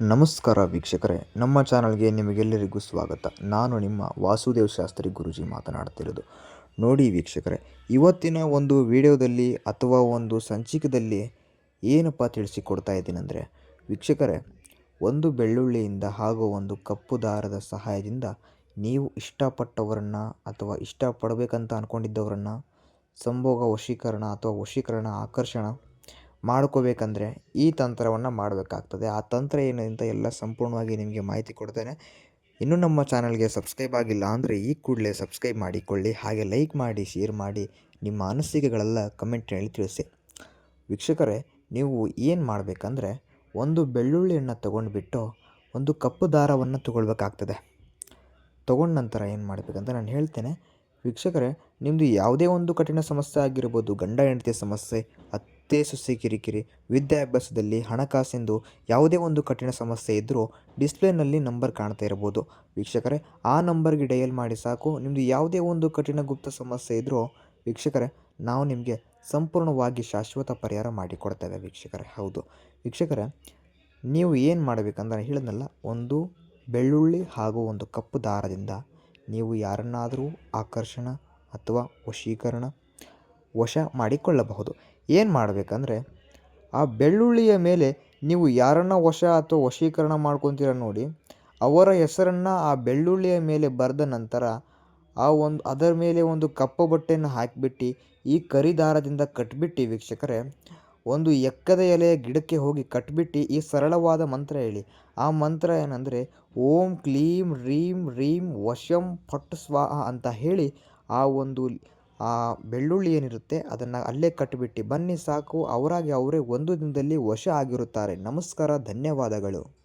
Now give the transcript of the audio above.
ನಮಸ್ಕಾರ ವೀಕ್ಷಕರೇ, ನಮ್ಮ ಚಾನಲ್ಗೆ ನಿಮಗೆಲ್ಲರಿಗೂ ಸ್ವಾಗತ. ನಾನು ನಿಮ್ಮ ವಾಸುದೇವ್ ಶಾಸ್ತ್ರಿ ಗುರುಜಿ ಮಾತನಾಡ್ತಿರೋದು ನೋಡಿ ವೀಕ್ಷಕರೇ, ಇವತ್ತಿನ ಒಂದು ವಿಡಿಯೋದಲ್ಲಿ ಅಥವಾ ಒಂದು ಸಂಚಿಕದಲ್ಲಿ ಏನಪ್ಪ ತಿಳಿಸಿಕೊಡ್ತಾ ಇದ್ದೀನಂದರೆ, ವೀಕ್ಷಕರೇ, ಒಂದು ಬೆಳ್ಳುಳ್ಳಿಯಿಂದ ಹಾಗೂ ಒಂದು ಕಪ್ಪು ದಾರದ ಸಹಾಯದಿಂದ ನೀವು ಇಷ್ಟಪಟ್ಟವರನ್ನು ಅಥವಾ ಇಷ್ಟಪಡಬೇಕಂತ ಅಂದ್ಕೊಂಡಿದ್ದವರನ್ನು ಸಂಭೋಗ ವಶೀಕರಣ ಅಥವಾ ವಶೀಕರಣ ಆಕರ್ಷಣ ಮಾಡ್ಕೋಬೇಕಂದ್ರೆ ಈ ತಂತ್ರವನ್ನು ಮಾಡಬೇಕಾಗ್ತದೆ. ಆ ತಂತ್ರ ಏನು ಅಂತ ಎಲ್ಲ ಸಂಪೂರ್ಣವಾಗಿ ನಿಮಗೆ ಮಾಹಿತಿ ಕೊಡ್ತೇನೆ. ಇನ್ನೂ ನಮ್ಮ ಚಾನಲ್ಗೆ ಸಬ್ಸ್ಕ್ರೈಬ್ ಆಗಿಲ್ಲ ಅಂದರೆ ಈ ಕೂಡಲೇ ಸಬ್ಸ್ಕ್ರೈಬ್ ಮಾಡಿಕೊಳ್ಳಿ. ಹಾಗೆ ಲೈಕ್ ಮಾಡಿ, ಶೇರ್ ಮಾಡಿ, ನಿಮ್ಮ ಅನಿಸಿಕೆಗಳೆಲ್ಲ ಕಮೆಂಟ್ನಲ್ಲಿ ತಿಳಿಸಿ. ವೀಕ್ಷಕರೇ, ನೀವು ಏನು ಮಾಡಬೇಕಂದ್ರೆ ಒಂದು ಬೆಳ್ಳುಳ್ಳಿಯನ್ನು ತೊಗೊಂಡ್ಬಿಟ್ಟು ಒಂದು ಕಪ್ಪು ದಾರವನ್ನು ತಗೊಳ್ಬೇಕಾಗ್ತದೆ. ತೊಗೊಂಡ ನಂತರ ಏನು ಮಾಡಬೇಕಂತ ನಾನು ಹೇಳ್ತೇನೆ. ವೀಕ್ಷಕರೇ ನಿಮ್ಮದು ಯಾವುದೇ ಒಂದು ಕಠಿಣ ಸಮಸ್ಯೆ ಆಗಿರ್ಬೋದು, ಗಂಡ ಹೆಂಡತಿ ಸಮಸ್ಯೆ ಅತ್ತೆ ಸೊಸೆ ಕಿರಿಕಿರಿ ವಿದ್ಯಾಭ್ಯಾಸದಲ್ಲಿ ಹಣಕಾಸಿಂದು ಯಾವುದೇ ಒಂದು ಕಠಿಣ ಸಮಸ್ಯೆ ಇದ್ದರೂ ಡಿಸ್ಪ್ಲೇನಲ್ಲಿ ನಂಬರ್ ಕಾಣ್ತಾ ಇರ್ಬೋದು ವೀಕ್ಷಕರೇ, ಆ ನಂಬರ್ಗೆ ಡಯಲ್ ಮಾಡಿ ಸಾಕು. ನಿಮ್ಮದು ಯಾವುದೇ ಒಂದು ಕಠಿಣ ಗುಪ್ತ ಸಮಸ್ಯೆ ಇದ್ದರೂ ವೀಕ್ಷಕರೇ, ನಾವು ನಿಮಗೆ ಸಂಪೂರ್ಣವಾಗಿ ಶಾಶ್ವತ ಪರಿಹಾರ ಮಾಡಿಕೊಡ್ತೇವೆ ವೀಕ್ಷಕರೇ. ಹೌದು. ವೀಕ್ಷಕರೇ, ನೀವು ಏನು ಮಾಡಬೇಕಂದ್ರೆ ಹೇಳಿದ್ನಲ್ಲ, ಒಂದು ಬೆಳ್ಳುಳ್ಳಿ ಹಾಗೂ ಒಂದು ಕಪ್ಪು ದಾರದಿಂದ ನೀವು ಯಾರನ್ನಾದರೂ ಆಕರ್ಷಣ ಅಥವಾ ವಶೀಕರಣ ವಶ ಮಾಡಿಕೊಳ್ಳಬಹುದು. ಏನು ಮಾಡಬೇಕಂದ್ರೆ, ಆ ಬೆಳ್ಳುಳ್ಳಿಯ ಮೇಲೆ ನೀವು ಯಾರನ್ನ ವಶ ಅಥವಾ ವಶೀಕರಣ ಮಾಡ್ಕೊತೀರ ನೋಡಿ, ಅವರ ಹೆಸರನ್ನು ಆ ಬೆಳ್ಳುಳ್ಳಿಯ ಮೇಲೆ ಬರೆದ ನಂತರ, ಆ ಒಂದು, ಅದರ ಮೇಲೆ ಒಂದು ಕಪ್ಪು ಬಟ್ಟೆಯನ್ನು ಹಾಕಿಬಿಟ್ಟು, ಈ ಕರಿದಾರದಿಂದ ಕಟ್ಬಿಟ್ಟು ವೀಕ್ಷಕರೇ, ಒಂದು ಎಕ್ಕದ ಎಲೆಯ ಗಿಡಕ್ಕೆ ಹೋಗಿ ಕಟ್ಬಿಟ್ಟು, ಈ ಸರಳವಾದ ಮಂತ್ರ ಹೇಳಿ. ಆ ಮಂತ್ರ ಏನಂದರೆ, ಓಂ ಕ್ಲೀಂ ರೀಂ ರೀಂ ವಶಂ ಫಟ್ ಸ್ವಾಹ ಅಂತ ಹೇಳಿ, ಆ ಒಂದು ಆ ಬೆಳ್ಳುಳ್ಳಿ ಏನಿರುತ್ತೆ ಅದನ್ನು ಅಲ್ಲೇ ಕಟ್ಟಿಬಿಟ್ಟು ಬನ್ನಿ ಸಾಕು, ಅವರಾಗಿ ಅವರೇ ಒಂದು ದಿನದಲ್ಲಿ ವಶ ಆಗಿರುತ್ತಾರೆ. ನಮಸ್ಕಾರ, ಧನ್ಯವಾದಗಳು.